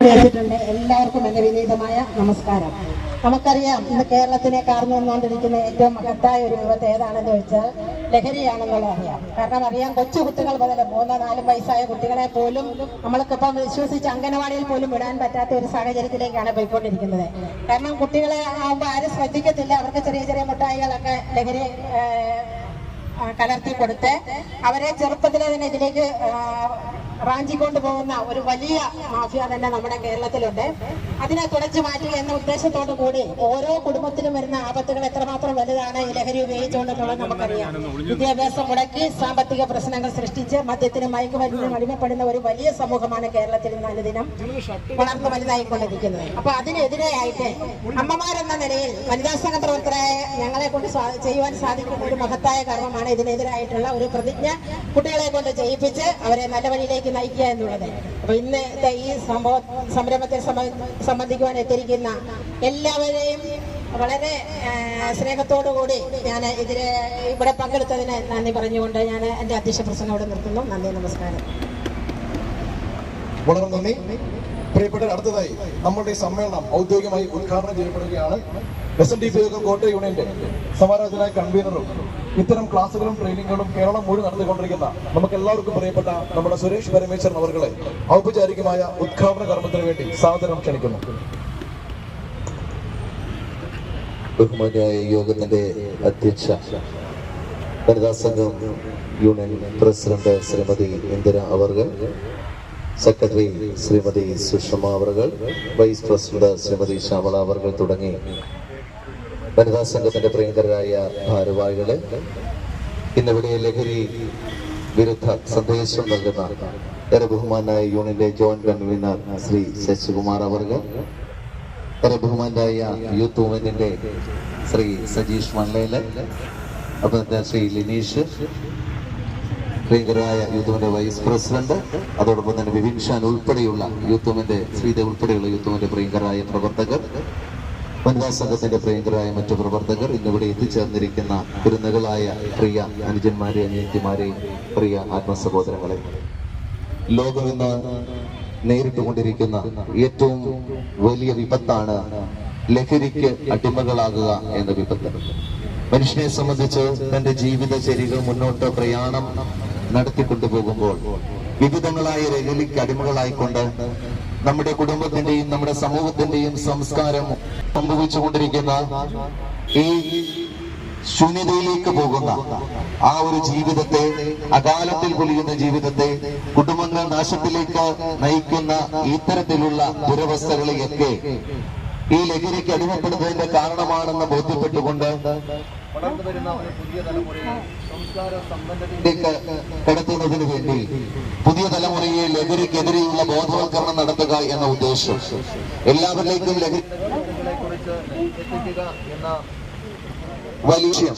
എല്ലാവർക്കും എന്റെ വിനീതമായ നമസ്കാരം. നമുക്കറിയാം ഇന്ന് കേരളത്തിനെ കാർന്നു വന്നുകൊണ്ടിരിക്കുന്ന ഏറ്റവും മഹത്തായ ഒരു വിപത്ത് ഏതാണെന്ന് വെച്ചാൽ ലഹരിയാണെന്നുള്ളത് അറിയാം. കാരണം അറിയാം കൊച്ചു കുട്ടികൾ മുതൽ മൂന്നോ നാലും വയസ്സായ കുട്ടികളെ പോലും നമ്മൾക്കിപ്പം വിശ്വസിച്ച് അംഗനവാടിയിൽ പോലും വിടാൻ പറ്റാത്ത ഒരു സാഹചര്യത്തിലേക്കാണ് പോയിക്കൊണ്ടിരിക്കുന്നത്. കാരണം കുട്ടികളെ ആകുമ്പോൾ ആരും ശ്രദ്ധിക്കത്തില്ല. അവർക്ക് ചെറിയ ചെറിയ മുട്ടായികളൊക്കെ ലഹരി കലർത്തി കൊടുത്ത് അവരെ ചെറുപ്പത്തിലെ തന്നെ ഇതിലേക്ക് റാഞ്ചിക്കൊണ്ട് പോകുന്ന ഒരു വലിയ മാഫിയ തന്നെ നമ്മുടെ കേരളത്തിലുണ്ട്. അതിനെ തുടച്ചു മാറ്റുക എന്ന ഉദ്ദേശത്തോടു കൂടി ഓരോ കുടുംബത്തിനും വരുന്ന ആപത്തുകൾ എത്രമാത്രം വലുതാണ് ഈ ലഹരി ഉപയോഗിച്ചുകൊണ്ടെന്നുള്ളത് നമുക്കറിയാം. വിദ്യാഭ്യാസം മുടക്കി സാമ്പത്തിക പ്രശ്നങ്ങൾ സൃഷ്ടിച്ച് മദ്യത്തിനും മയക്കുമരുന്നിനും അടിമപ്പെടുന്ന ഒരു വലിയ സമൂഹമാണ് കേരളത്തിൽ ഇന്ന് അനുദിനം വളർന്നു വലുതായിക്കൊണ്ടിരിക്കുന്നത്. അപ്പൊ അതിനെതിരെയായിട്ട് അമ്മമാരെന്ന നിലയിൽ വനിതാ സംഘ പ്രവർത്തകരായ ഞങ്ങളെ കൊണ്ട് ചെയ്യുവാൻ സാധിക്കുന്ന ഒരു മഹത്തായ കർമ്മമാണ് ഇതിനെതിരായിട്ടുള്ള ഒരു പ്രതിജ്ഞ കുട്ടികളെ കൊണ്ട് ചെയ്യിപ്പിച്ച് അവരെ നല്ല വഴിയിലേക്ക് നയിക്കുക എന്നുള്ളത് അപ്പൊ ഇന്നത്തെ ഈ സംഭവ സംരംഭത്തെ സംബ- സംബന്ധിക്കുവാൻ എത്തിയിരിക്കുന്ന എല്ലാവരെയും വളരെ സ്നേഹത്തോടുകൂടി ഞാൻ ഇതിലെ ഇവിടെ പങ്കെടുത്തതിന് നന്ദി പറഞ്ഞുകൊണ്ട് ഞാൻ എന്റെ അധ്യക്ഷ പ്രസംഗോട് നിർത്തുന്നു. നന്ദി നമസ്കാരം. വളരെ നന്ദി. പ്രിയപ്പെട്ട അടുത്തതായി നമ്മുടെ സമ്മേളനം ഔദ്യോഗികമായി ഉദ്ഘാടനം ചെയ്യപ്പെടുകയാണ്. എസ് എൻ ഡി പി കോട്ട യൂണിയന്റെ സമാരോചന കൺവീനറും ഇത്തരം ക്ലാസുകളും ട്രെയിനിങ്ങുകളും കേരളം മുഴുവൻ നടത്തിക്കൊണ്ടിരിക്കുന്ന നമുക്ക് എല്ലാവർക്കും പ്രിയപ്പെട്ട നമ്മുടെ സുരേഷ് പരമേശ്വരൻ അവർകളെ ഔപചാരികമായ ഉദ്ഘാടന കർമ്മത്തിന് വേണ്ടി സാദരം ക്ഷണിക്കുന്നു. ബഹുമാനായ യോഗത്തിന്റെ അധ്യക്ഷ വനിതാ സംഘം യൂണിയൻ പ്രസിഡന്റ് ശ്രീമതി ഇന്ദിര അവർകൾ സെക്രട്ടറി ശ്രീമതി സുഷമ അവർകൾ വൈസ് പ്രസിഡന്റ് ശ്രീമതി ശ്യാമള അവർകൾ തുടങ്ങി വനിതാ സംഘത്തിന്റെ പ്രിയങ്കരായ ഭാരവാഹികളെ ഇന്നിവിടെ ലഹരി വിരുദ്ധ സന്ദേശം നൽകുന്ന ഏറെ ബഹുമാനായ യൂണിയന്റെ ജോയിന്റ് കൺവീനർ ശ്രീ ശശികുമാർ അവർകൾ ഏറെ ബഹുമാനായ യൂത്ത് മൂവ്മെന്റിന്റെ ശ്രീ സജീഷ് മൺലേൽ അതുപോലെ ശ്രീ ലിനീഷ് പ്രിയങ്കരായ യൂത്തുവിന്റെ വൈസ് പ്രസിഡന്റ് അതോടൊപ്പം തന്നെ വിപിൻ ഷാൻ ഉൾപ്പെടെയുള്ള യൂത്തുവിന്റെ ശ്രീദേവ് ഉൾപ്പെടെയുള്ള യൂത്തുവിന്റെ പ്രിയങ്കരായ പ്രവർത്തകർ വനിതാ സംഘത്തിന്റെ പ്രിയങ്കരായ മറ്റു പ്രവർത്തകർ ഇന്നിവിടെ എത്തിച്ചേർന്നിരിക്കുന്ന കുരുന്നുകളായ പ്രിയ അനുജന്മാരെ അനിയത്തിമാരെ പ്രിയ ആത്മസഹോദരങ്ങളെ. ലോകം ഇന്ന് നേരിട്ടുകൊണ്ടിരിക്കുന്ന ഏറ്റവും വലിയ വിപത്താണ് ലഹരിക്ക് അടിമകളാകുക എന്ന വിപത്ത്. മനുഷ്യനെ സംബന്ധിച്ച് തന്റെ ജീവിതചര്യകൾ മുന്നോട്ട് പ്രയാണം നടത്തിക്കൊണ്ടുപോകുമ്പോൾ വിവിധങ്ങളായ ലഹരിക്ക് അടിമകളായിക്കൊണ്ട് നമ്മുടെ കുടുംബത്തിന്റെയും നമ്മുടെ സമൂഹത്തിന്റെയും സംസ്കാരം സംഭവിച്ചുകൊണ്ടിരിക്കുന്ന ഈ ശൂന്യതയിലേക്ക് പോകുന്ന ആ ഒരു ജീവിതത്തെ അകാലത്തിൽ പൊലിയുന്ന ജീവിതത്തെ കുടുംബങ്ങൾ നാശത്തിലേക്ക് നയിക്കുന്ന ഇത്തരത്തിലുള്ള ദുരവസ്ഥകളെയൊക്കെ ഈ ലഹരിക്ക് അടിമപ്പെടുന്നതിന്റെ കാരണമാണെന്ന് ബോധ്യപ്പെട്ടുകൊണ്ട് കടത്തുന്നതിന് വേണ്ടി പുതിയ തലമുറയെ ലഹരിക്കെതിരെയുള്ള ബോധവൽക്കരണം നടത്തുക എന്ന ഉദ്ദേശം. എല്ലാവരിലേക്കും ലഹരി വലിയ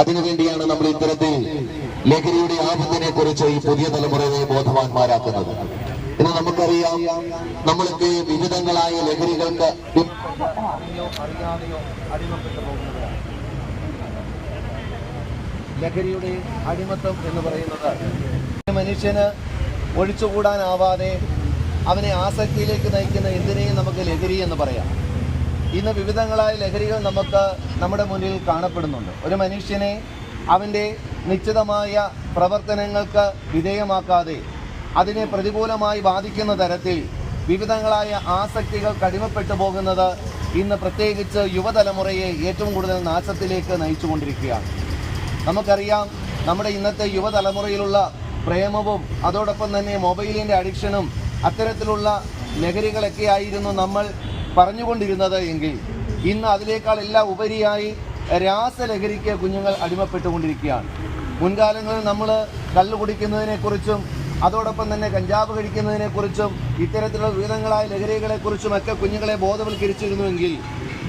അതിനുവേണ്ടിയാണ് നമ്മൾ ഇത്തരത്തിൽ ലഹരിയുടെ ആപത്തിനെ കുറിച്ച് ഈ പുതിയ തലമുറയെ ബോധവാന്മാരാക്കുന്നത്. ഇന്ന് നമുക്കറിയാം നമ്മൾക്ക് വിവിധങ്ങളായ ലഹരികൾക്ക് ലഹരിയുടെ അടിമത്തം എന്ന് പറയുന്നത് മനുഷ്യന് ഒഴിച്ചുകൂടാനാവാതെ അവനെ ആസക്തിയിലേക്ക് നയിക്കുന്ന എന്തിനേയും നമുക്ക് ലഹരി എന്ന് പറയാം. ഇന്ന് വിവിധങ്ങളായ ലഹരികൾ നമുക്ക് നമ്മുടെ മുന്നിൽ കാണപ്പെടുന്നുണ്ട്. ഒരു മനുഷ്യനെ അവന്റെ നിശ്ചിതമായ പ്രവർത്തനങ്ങൾക്ക് വിധേയമാക്കാതെ അതിനെ പ്രതികൂലമായി ബാധിക്കുന്ന തരത്തിൽ വിവിധങ്ങളായ ആസക്തികൾ കടിമപ്പെട്ടു പോകുന്നത് ഇന്ന് പ്രത്യേകിച്ച് യുവതലമുറയെ ഏറ്റവും കൂടുതൽ നാശത്തിലേക്ക് നയിച്ചുകൊണ്ടിരിക്കുകയാണ്. നമുക്കറിയാം നമ്മുടെ ഇന്നത്തെ യുവതലമുറയിലുള്ള പ്രേമവും അതോടൊപ്പം തന്നെ മൊബൈലിന്റെ അഡിക്ഷനും അത്തരത്തിലുള്ള ലഹരികളൊക്കെ ആയിരുന്നു നമ്മൾ പറഞ്ഞുകൊണ്ടിരുന്നത് എങ്കിൽ ഇന്ന് അതിനേക്കാൾ എല്ലാം ഉപരിയായി രാസലഹരിക്ക് കുഞ്ഞുങ്ങൾ അടിമപ്പെട്ടുകൊണ്ടിരിക്കുകയാണ്. മുൻകാലങ്ങളിൽ നമ്മൾ കല്ല് കുടിക്കുന്നതിനെക്കുറിച്ചും അതോടൊപ്പം തന്നെ കഞ്ചാവ് കഴിക്കുന്നതിനെക്കുറിച്ചും ഇത്തരത്തിലുള്ള വിവിധങ്ങളായ ലഹരികളെക്കുറിച്ചും ഒക്കെ കുഞ്ഞുങ്ങളെ ബോധവൽക്കരിച്ചിരുന്നുവെങ്കിൽ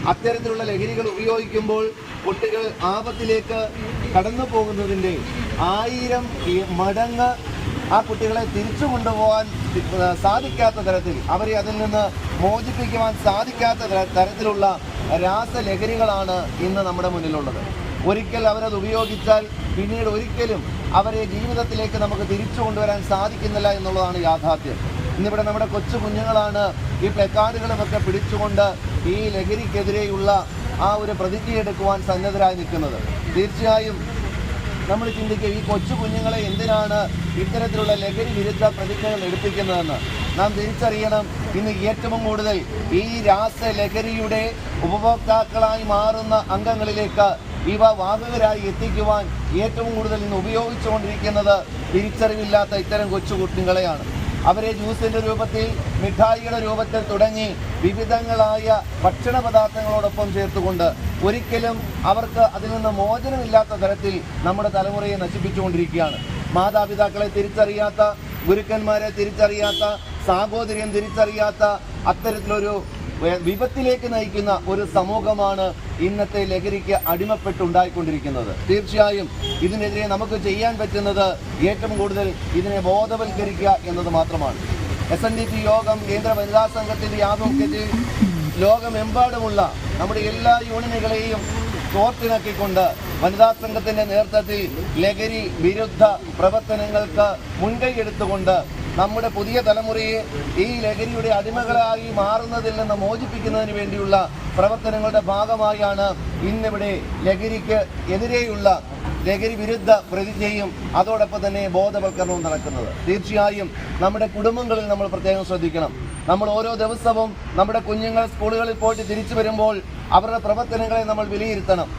അത്തരത്തിലുള്ള ലഹരികൾ ഉപയോഗിക്കുമ്പോൾ കുട്ടികൾ ആപത്തിലേക്ക് കടന്നു പോകുന്നതിന്റെ ആയിരം മടങ്ങ് ആ കുട്ടികളെ തിരിച്ചു കൊണ്ടുപോകാൻ സാധിക്കാത്ത തരത്തിൽ അവരെ അതിൽ നിന്ന് മോചിപ്പിക്കുവാൻ സാധിക്കാത്ത തര- തരത്തിലുള്ള രാസലഹരികളാണ് ഇന്ന് നമ്മുടെ മുന്നിലുള്ളത്. ഒരിക്കൽ അവരത് ഉപയോഗിച്ചാൽ പിന്നീട് ഒരിക്കലും അവരെ ജീവിതത്തിലേക്ക് നമുക്ക് തിരിച്ചു കൊണ്ടുവരാൻ സാധിക്കുന്നില്ല എന്നുള്ളതാണ് യാഥാർത്ഥ്യം. ഇന്നിവിടെ നമ്മുടെ കൊച്ചു കുഞ്ഞുങ്ങളാണ് ഈ പ്ലക്കാർഡുകളുമൊക്കെ പിടിച്ചുകൊണ്ട് ഈ ലഹരിക്കെതിരെയുള്ള ആ ഒരു പ്രതിജ്ഞയെടുക്കുവാൻ സന്നദ്ധരായി നിൽക്കുന്നത്. തീർച്ചയായും നമ്മൾ ചിന്തിക്കുക ഈ കൊച്ചു കുഞ്ഞുങ്ങളെ എന്തിനാണ് ഇത്തരത്തിലുള്ള ലഹരി വിരുദ്ധ പ്രതിജ്ഞകൾ എടുപ്പിക്കുന്നതെന്ന്? നാം തിരിച്ചറിയണം ഇന്ന് ഏറ്റവും കൂടുതൽ ഈ രാസ ലഹരിയുടെ ഉപഭോക്താക്കളായി മാറുന്ന അംഗങ്ങളിലേക്ക് ഇവ വാഹകരായി എത്തിക്കുവാൻ ഏറ്റവും കൂടുതൽ ഇന്ന് ഉപയോഗിച്ചുകൊണ്ടിരിക്കുന്നത് തിരിച്ചറിവില്ലാത്ത ഇത്തരം കൊച്ചുകുട്ടികളെയാണ്. അവരെ ജ്യൂസിന്റെ രൂപത്തിൽ മിഠായിയുടെ രൂപത്തിൽ തുടങ്ങി വിവിധങ്ങളായ ഭക്ഷണ പദാർത്ഥങ്ങളോടൊപ്പം ചേർത്തുകൊണ്ട് ഒരിക്കലും അവർക്ക് അതിൽ നിന്ന് മോചനമില്ലാത്ത തരത്തിൽ നമ്മുടെ തലമുറയെ നശിപ്പിച്ചുകൊണ്ടിരിക്കുകയാണ്. മാതാപിതാക്കളെ തിരിച്ചറിയാത്ത ഗുരുക്കന്മാരെ തിരിച്ചറിയാത്ത സാഹോദര്യം തിരിച്ചറിയാത്ത അത്തരത്തിലൊരു വിപത്തിലേക്ക് നയിക്കുന്ന ഒരു സമൂഹമാണ് ഇന്നത്തെ ലഹരിക്ക് അടിമപ്പെട്ടുണ്ടായിക്കൊണ്ടിരിക്കുന്നത്. തീർച്ചയായും ഇതിനെതിരെ നമുക്ക് ചെയ്യാൻ പറ്റുന്നത് ഏറ്റവും കൂടുതൽ ഇതിനെ ബോധവൽക്കരിക്കുക എന്നത് മാത്രമാണ്. എസ് എൻ ഡി പി യോഗം കേന്ദ്ര വനിതാ സംഘത്തിന്റെ ആഭിമുഖ്യത്തിൽ ലോകമെമ്പാടുമുള്ള നമ്മുടെ എല്ലാ യൂണിയനുകളെയും കോർത്തിണക്കിക്കൊണ്ട് വനിതാ സംഘത്തിന്റെ നേതൃത്വത്തിൽ ലഹരി വിരുദ്ധ പ്രവർത്തനങ്ങൾക്ക് മുൻകൈ എടുത്തുകൊണ്ട് നമ്മുടെ പുതിയ തലമുറയെ ഈ ലഹരിയുടെ അടിമകളായി മാറുന്നതിൽ നിന്ന് മോചിപ്പിക്കുന്നതിന് വേണ്ടിയുള്ള പ്രവർത്തനങ്ങളുടെ ഭാഗമായാണ് ഇന്നിവിടെ ലഹരിക്ക് എതിരെയുള്ള ലഹരി വിരുദ്ധ പ്രതിജ്ഞയും അതോടൊപ്പം തന്നെ ബോധവൽക്കരണവും നടക്കുന്നത്. തീർച്ചയായും നമ്മുടെ കുടുംബങ്ങളിൽ നമ്മൾ പ്രത്യേകം ശ്രദ്ധിക്കണം. നമ്മൾ ഓരോ ദിവസവും നമ്മുടെ കുഞ്ഞുങ്ങൾ സ്കൂളുകളിൽ പോയിട്ട് തിരിച്ചു വരുമ്പോൾ അവരുടെ പ്രവർത്തനങ്ങളെ നമ്മൾ വിലയിരുത്തണം.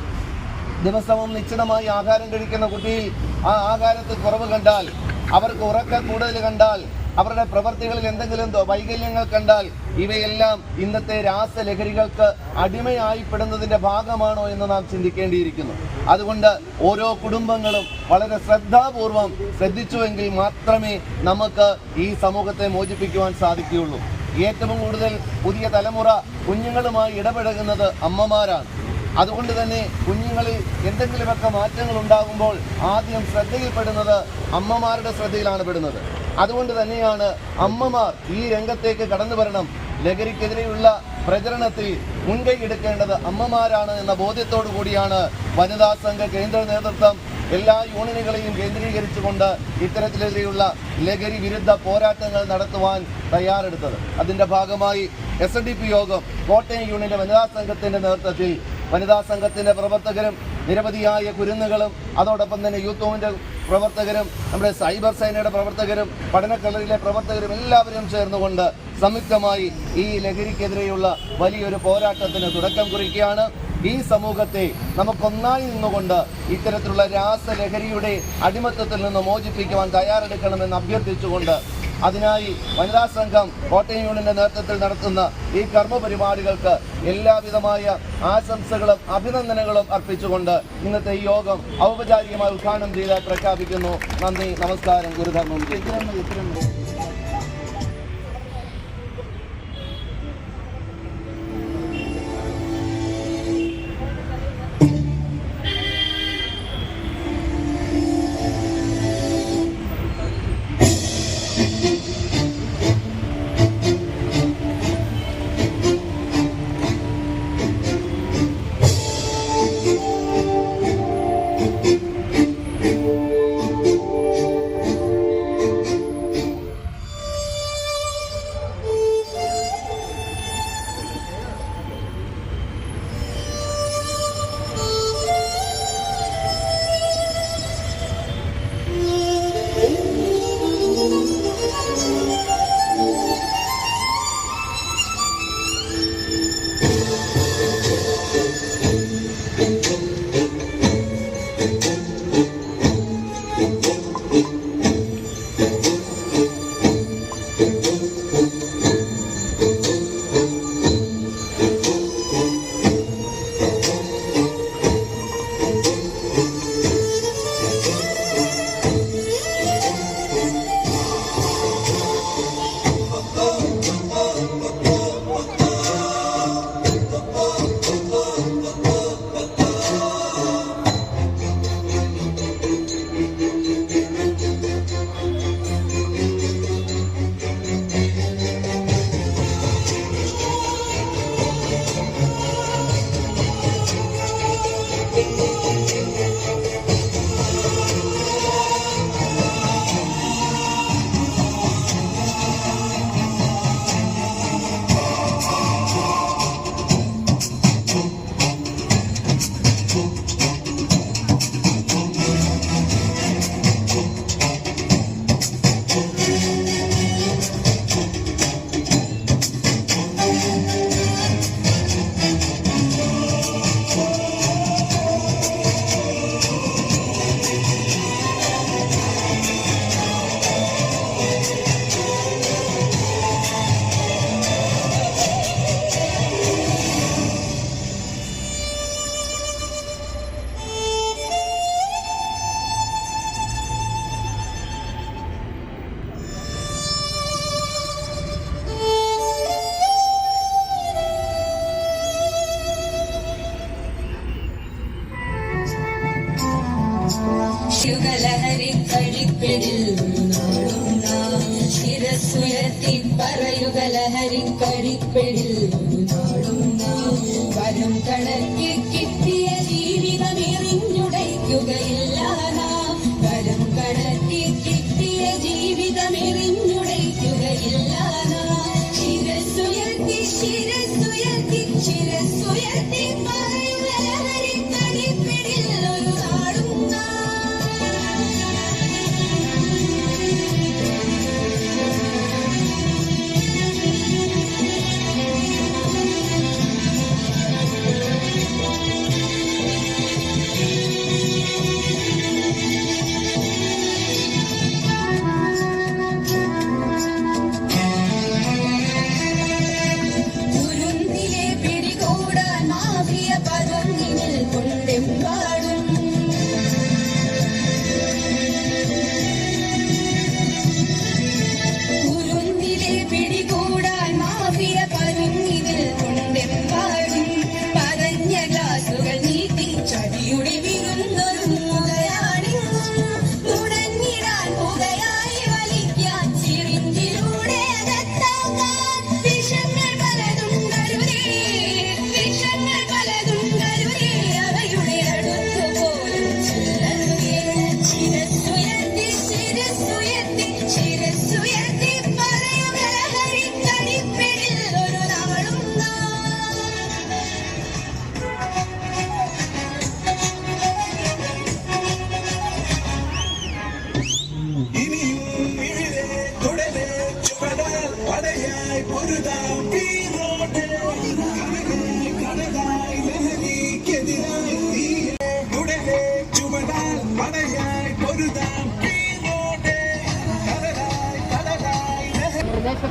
ദിവസവും നിശ്ചിതമായി ആഹാരം കഴിക്കുന്ന കുട്ടിയിൽ ആ ആഹാരത്തിൽ കുറവ് കണ്ടാൽ അവർക്ക് ഉറക്കം കൂടുതൽ കണ്ടാൽ അവരുടെ പ്രവർത്തികളിൽ എന്തെങ്കിലും വൈകല്യങ്ങൾ കണ്ടാൽ ഇവയെല്ലാം ഇന്നത്തെ രാസലഹരികൾക്ക് അടിമയായിപ്പെടുന്നതിന്റെ ഭാഗമാണോ എന്ന് നാം ചിന്തിക്കേണ്ടിയിരിക്കുന്നു. അതുകൊണ്ട് ഓരോ കുടുംബങ്ങളും വളരെ ശ്രദ്ധാപൂർവം ശ്രദ്ധിച്ചുവെങ്കിൽ മാത്രമേ നമുക്ക് ഈ സമൂഹത്തെ മോചിപ്പിക്കുവാൻ സാധിക്കുകയുള്ളൂ. ഏറ്റവും കൂടുതൽ പുതിയ തലമുറ കുഞ്ഞുങ്ങളുമായി ഇടപഴകുന്നത് അമ്മമാരാണ്. അതുകൊണ്ട് തന്നെ കുഞ്ഞുങ്ങളിൽ എന്തെങ്കിലുമൊക്കെ മാറ്റങ്ങൾ ഉണ്ടാകുമ്പോൾ ആദ്യം ശ്രദ്ധയിൽപ്പെടുന്നത് അമ്മമാരുടെ ശ്രദ്ധയിലാണ് പെടുന്നത്. അതുകൊണ്ട് തന്നെയാണ് അമ്മമാർ ഈ രംഗത്തേക്ക് കടന്നു വരണം ലഹരിക്കെതിരെയുള്ള പ്രചരണത്തിൽ മുൻകൈ എടുക്കേണ്ടത് അമ്മമാരാണ് എന്ന ബോധ്യത്തോടു കൂടിയാണ് വനിതാ സംഘ കേന്ദ്ര നേതൃത്വം എല്ലാ യൂണിയനുകളെയും കേന്ദ്രീകരിച്ചുകൊണ്ട് ഇത്തരത്തിലെതിരെയുള്ള ലഹരി വിരുദ്ധ പോരാട്ടങ്ങൾ നടത്തുവാൻ തയ്യാറെടുത്തത്. അതിന്റെ ഭാഗമായി എസ് യോഗം കോട്ടയം യൂണിയന്റെ വനിതാ സംഘത്തിന്റെ നേതൃത്വത്തിൽ വനിതാ സംഘത്തിന്റെ പ്രവർത്തകരും നിരവധിയായ കുരുന്നുകളും അതോടൊപ്പം തന്നെ യൂത്ത് മൂവിന്റെ പ്രവർത്തകരും നമ്മുടെ സൈബർ സേനയുടെ പ്രവർത്തകരും പഠനക്കളറിലെ പ്രവർത്തകരും എല്ലാവരും ചേർന്നുകൊണ്ട് സംയുക്തമായി ഈ ലഹരിക്കെതിരെയുള്ള വലിയൊരു പോരാട്ടത്തിന് തുടക്കം കുറിക്കുകയാണ്. ഈ സമൂഹത്തെ നമുക്കൊന്നായി നിന്നുകൊണ്ട് ഇത്തരത്തിലുള്ള രാസലഹരിയുടെ അടിമത്തത്തിൽ നിന്ന് മോചിപ്പിക്കുവാൻ തയ്യാറെടുക്കണമെന്ന് അഭ്യർത്ഥിച്ചുകൊണ്ട് അതിനായി വനിതാ സംഘം കോട്ടയം യൂണിയന്റെ നേതൃത്വത്തിൽ നടത്തുന്ന ഈ കർമ്മ പരിപാടികൾക്ക് എല്ലാവിധമായ ആശംസകളും അഭിനന്ദനങ്ങളും അർപ്പിച്ചുകൊണ്ട് ഇന്നത്തെ ഈ യോഗം ഔപചാരികമായി ഉദ്ഘാടനം ചെയ്ത് പ്രഖ്യാപിക്കുന്നു. നന്ദി നമസ്കാരം ഗുരുധർമ്മം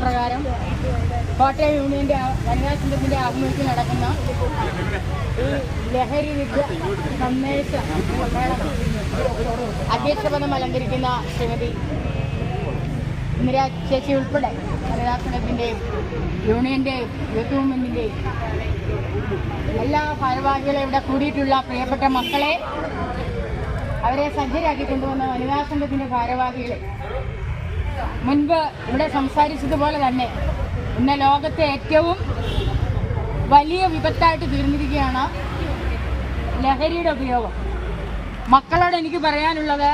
നിർദ്ദേശപ്രകാരം കോട്ടയം യൂണിയന്റെ വനിതാ സംഘത്തിന്റെ ആഭിമുഖ്യത്തിൽ നടക്കുന്ന ഈ ലഹരി വിദ്യ സന്ദേശ അധ്യക്ഷപദം അലങ്കരിക്കുന്ന ശ്രീമതി ഇന്ദിരാ ചേച്ചി ഉൾപ്പെടെ വനിതാ സംഘത്തിന്റെയും യൂണിയന്റെയും യൂത്ത് മൂവ്മെന്റിന്റെയും എല്ലാ ഭാരവാഹികളും ഇവിടെ കൂടിയിട്ടുള്ള പ്രിയപ്പെട്ട മക്കളെ അവരെ സജ്ജരാക്കി കൊണ്ടുവന്ന വനിതാ സംഘത്തിന്റെ ഭാരവാഹികളെ മുൻപ് ഇവിടെ സംസാരിച്ചതുപോലെ തന്നെ ഇന്ന് ലോകത്തെ ഏറ്റവും വലിയ വിപത്തായിട്ട് തീർന്നിരിക്കുകയാണ് ലഹരിയുടെ ഉപയോഗം. മക്കളോട് എനിക്ക് പറയാനുള്ളത്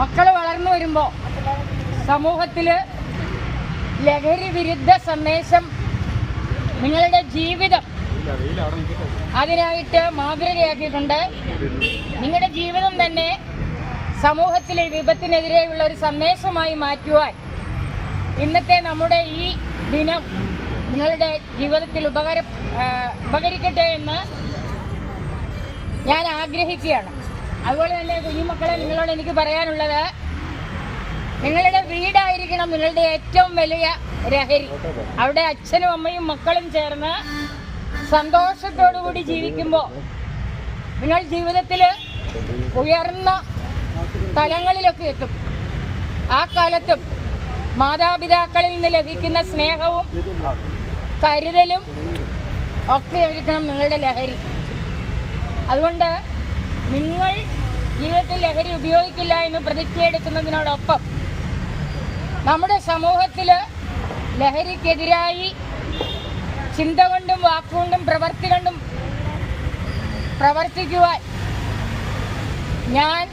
മക്കൾ വളർന്നു വരുമ്പോൾ സമൂഹത്തിൽ ലഹരി വിരുദ്ധ സന്ദേശം നിങ്ങളുടെ ജീവിതം അതിനായിട്ട് മാതൃകയാക്കിയിട്ടുണ്ട്. നിങ്ങളുടെ ജീവിതം തന്നെ സമൂഹത്തിലെ വിപത്തിനെതിരെയുള്ള ഒരു സന്ദേശമായി മാറ്റുവാൻ ഇന്നത്തെ നമ്മുടെ ഈ ദിനം നിങ്ങളുടെ ജീവിതത്തിൽ ഉപകാര ഉപകരിക്കട്ടെ എന്ന് ഞാൻ ആഗ്രഹിക്കുകയാണ്. അതുപോലെ തന്നെ കുഞ്ഞുമക്കളെ നിങ്ങളോട് എനിക്ക് പറയാനുള്ളത് നിങ്ങളുടെ വീടായിരിക്കണം നിങ്ങളുടെ ഏറ്റവും വലിയ ലഹരി. അവിടെ അച്ഛനും അമ്മയും മക്കളും ചേർന്ന് സന്തോഷത്തോടു കൂടി ജീവിക്കുമ്പോൾ നിങ്ങൾ ജീവിതത്തിൽ ഉയർന്ന തലങ്ങളിലൊക്കെ എത്തും. ആ കാലത്തും മാതാപിതാക്കളിൽ നിന്ന് ലഭിക്കുന്ന സ്നേഹവും കരുതലും ഒക്കെ ആയിരിക്കണം നിങ്ങളുടെ ലഹരി. അതുകൊണ്ട് നിങ്ങൾ ജീവിതത്തിൽ ലഹരി ഉപയോഗിക്കില്ല എന്ന് പ്രതിജ്ഞയെടുക്കുന്നതിനോടൊപ്പം നമ്മുടെ സമൂഹത്തിൽ ലഹരിക്കെതിരായി ചിന്ത കൊണ്ടും വാക്കുകൊണ്ടും പ്രവർത്തി കൊണ്ടും പ്രവർത്തിക്കുവാൻ ഞാൻ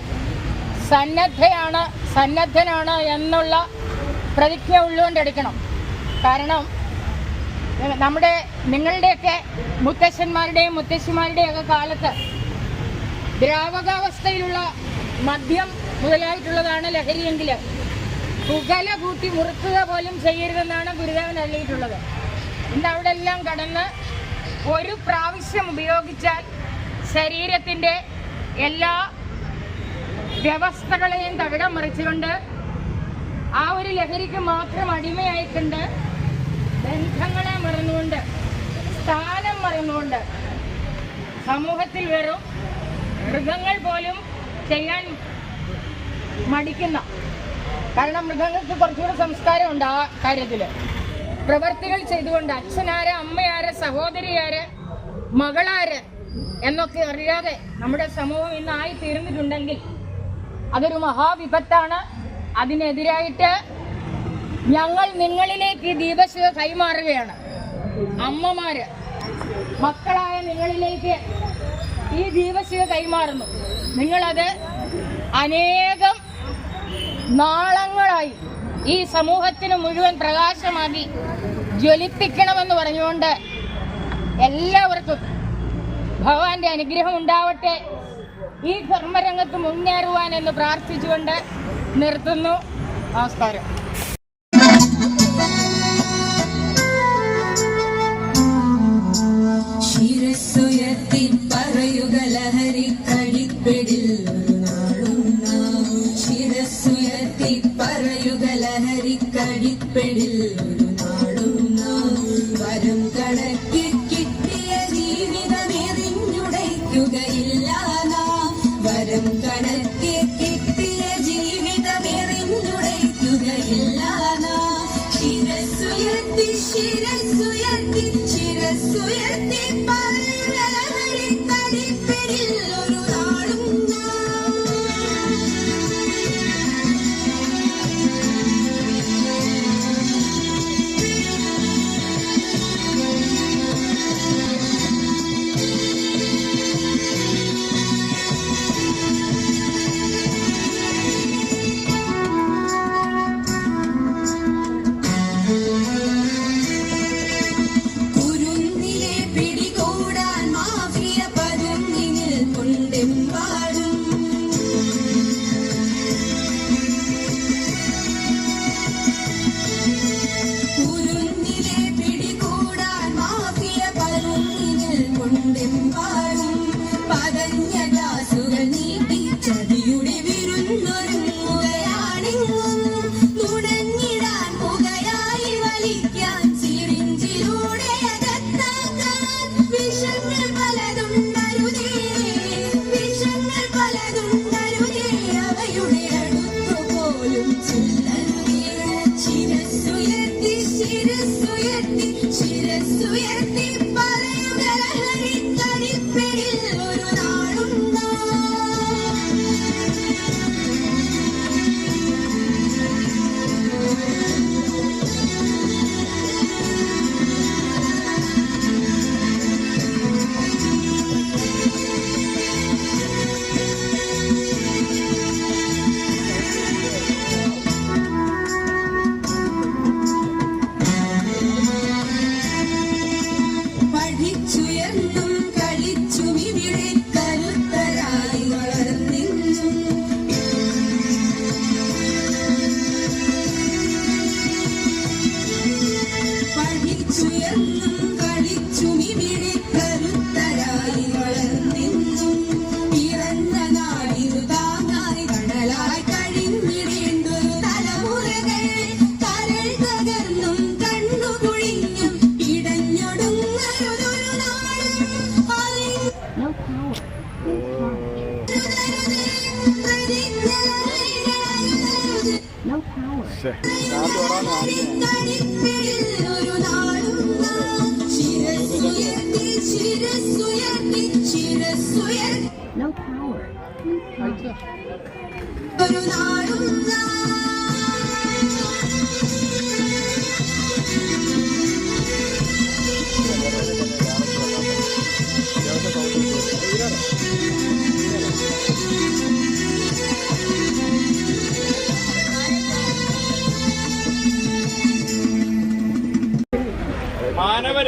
സന്നദ്ധയാണ് സന്നദ്ധനാണ് എന്നുള്ള പ്രതിജ്ഞ ഉള്ളുകൊണ്ടെടുക്കണം കാരണം നമ്മുടെ നിങ്ങളുടെയൊക്കെ മുത്തശ്ശന്മാരുടെയും മുത്തശ്ശിമാരുടെയൊക്കെ കാലത്ത് ദ്രാവകാവസ്ഥയിലുള്ള മദ്യം മുതലായിട്ടുള്ളതാണ് ലഹരിയെങ്കിൽ പുകല കൂട്ടി മുറുക്കുക പോലും ചെയ്യരുതെന്നാണ് ഗുരുദേവൻ അറിയിട്ടുള്ളത് ഇന്ന് അവിടെ എല്ലാം കടന്ന് ഒരു പ്രാവശ്യം ഉപയോഗിച്ചാൽ ശരീരത്തിന്റെ എല്ലാ വ്യവസ്ഥകളെയും തകിടം മറിച്ചുകൊണ്ട് ആ ഒരു ലഹരിക്ക് മാത്രം അടിമയായിട്ടുണ്ട്. ബന്ധങ്ങളെ മറന്നുകൊണ്ട് സ്ഥാനം മറന്നുകൊണ്ട് സമൂഹത്തിൽ വെറും മൃഗങ്ങൾ പോലും ചെയ്യാൻ മടിക്കുന്ന കാരണം മൃഗങ്ങൾക്ക് കുറച്ചുകൂടി സംസ്കാരമുണ്ട് ആ കാര്യത്തിൽ പ്രവർത്തികൾ ചെയ്തുകൊണ്ട് അച്ഛനാര് അമ്മയാര് സഹോദരിയാര് മകളാര് എന്നൊക്കെ അറിയാതെ നമ്മുടെ സമൂഹം ഇന്നായി തീർന്നിട്ടുണ്ടെങ്കിൽ അതൊരു മഹാവിപത്താണ്. അതിനെതിരായിട്ട് ഞങ്ങൾ നിങ്ങളിലേക്ക് ദീപശിവ കൈമാറുകയാണ്. അമ്മമാര് മക്കളായ നിങ്ങളിലേക്ക് ഈ ദീപശിവ കൈമാറുന്നു. നിങ്ങളത് അനേകം നാളങ്ങളായി ഈ സമൂഹത്തിന് മുഴുവൻ പ്രകാശമാക്കി ജ്വലിപ്പിക്കണമെന്ന് പറഞ്ഞുകൊണ്ട് എല്ലാവർക്കും ഭഗവാന്റെ അനുഗ്രഹം ഉണ്ടാവട്ടെ. ഈ ധർമ്മരംഗത്ത് മുന്നേറുവാൻ എന്ന് പ്രാർത്ഥിച്ചുകൊണ്ട് നിർത്തുന്നു. നമസ്കാരം. She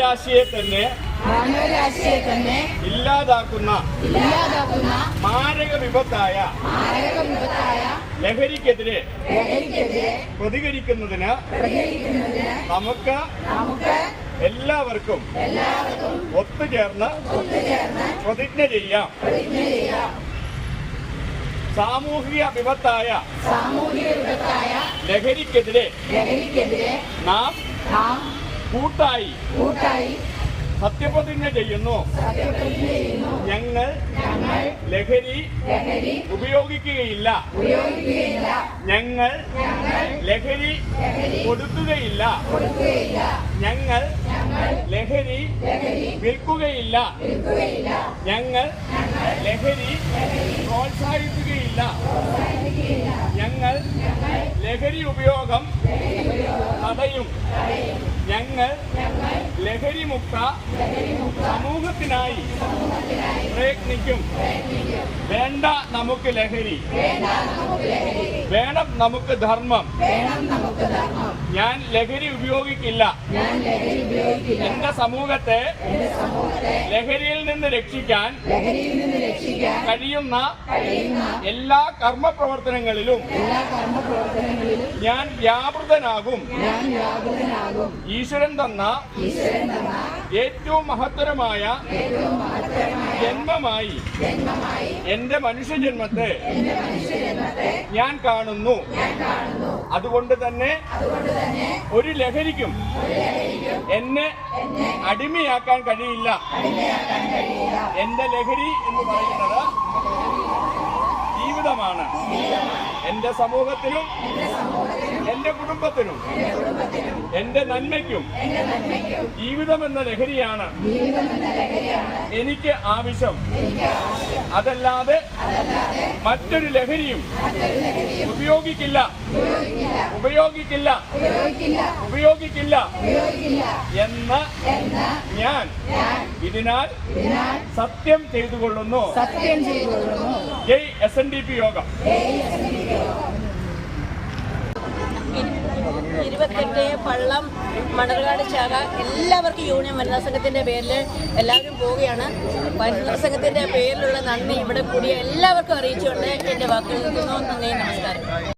മാനവരാശിയെ തന്നെ മാനവരാശിയെ തന്നെ ഇല്ലാതാക്കുന്ന ഇല്ലാതാക്കുന്ന മാരക വിപത്തായ മാരക വിപത്തായ ലഹരിക്കെതിരെ ലഹരിക്കെതിരെ പ്രതികരിക്കുന്നതിന് പ്രതികരിക്കുന്നതിന് നമുക്ക് നമുക്ക് എല്ലാവർക്കും ഒത്തുചേർന്ന് പ്രതിജ്ഞ ചെയ്യാം. പ്രതിജ്ഞ ചെയ്യാം. സാമൂഹിക വിപത്തായ സാമൂഹിക വിപത്തായ ലഹരിക്കെതിരെ ലഹരിക്കെതിരെ നാം നാം കൂട്ടായി. കൂട്ടായി. സത്യപ്രതിജ്ഞ ചെയ്യുന്നു. ഞങ്ങൾ ലഹരി ഉപയോഗിക്കുകയില്ല. ഞങ്ങൾ ലഹരി കൊടുക്കുകയില്ല. ഞങ്ങൾ ലഹരി വിൽക്കുകയില്ല. ഞങ്ങൾ ലഹരി പ്രോത്സാഹിപ്പിക്കുകയില്ല. ഞങ്ങൾ ലഹരി ഉപയോഗം തടയും. ഞങ്ങൾ ലഹരി മുക്ത സമൂഹത്തിനായി പ്രയത്നിക്കും. വേണ്ട നമുക്ക് ലഹരി. വേണം നമുക്ക് ധർമ്മം. ഞാൻ ലഹരി ഉപയോഗിക്കില്ല. എന്റെ സമൂഹത്തെ ലഹരിയിൽ നിന്ന് രക്ഷിക്കാൻ കഴിയുന്ന എല്ലാ കർമ്മ പ്രവർത്തനങ്ങളിലും ഞാൻ വ്യാപൃതനാകും. ഈശ്വരൻ തന്ന ഏറ്റവും മഹത്തരമായ ജന്മമായി എന്റെ മനുഷ്യജന്മത്തെ ഞാൻ കാണുന്നു. അതുകൊണ്ട് തന്നെ ഒരു ലഹരിക്കും എന്നെ അടിമയാക്കാൻ കഴിയില്ല. എന്റെ ലഹരി എന്ന് പറയുന്നത് ജീവിതമാണ്. എന്റെ സമൂഹത്തിനും എന്റെ കുടുംബത്തിനും എന്റെ നന്മയ്ക്കും ജീവിതം എന്ന ലഹരിയാണ് എനിക്ക് ആവശ്യം. അതല്ലാതെ മറ്റൊരു ലഹരിയും ഉപയോഗിക്കില്ല. ഉപയോഗിക്കില്ല. ഉപയോഗിക്കില്ല എന്ന് ഞാൻ ഇതിനാൽ സത്യം ചെയ്തുകൊള്ളുന്നു. സത്യം ചെയ്തുകൊള്ളുന്നു. ജയ് എസ് എൻ ഡി പി യോഗം. ഇരുപത്തെട്ട് പള്ളം മണർകാട് ശാഖ എല്ലാവർക്കും യൂണിയൻ വനിതാ സംഘത്തിന്റെ പേരിൽ എല്ലാവരും പോവുകയാണ്. വനിതാ സംഘത്തിന്റെ പേരിലുള്ള നന്ദി ഇവിടെ കൂടിയ എല്ലാവർക്കും അറിയിച്ചുകൊണ്ട് എന്റെ വാക്കുകൾ നിൽക്കുന്നു നന്ദി നമസ്കാരം.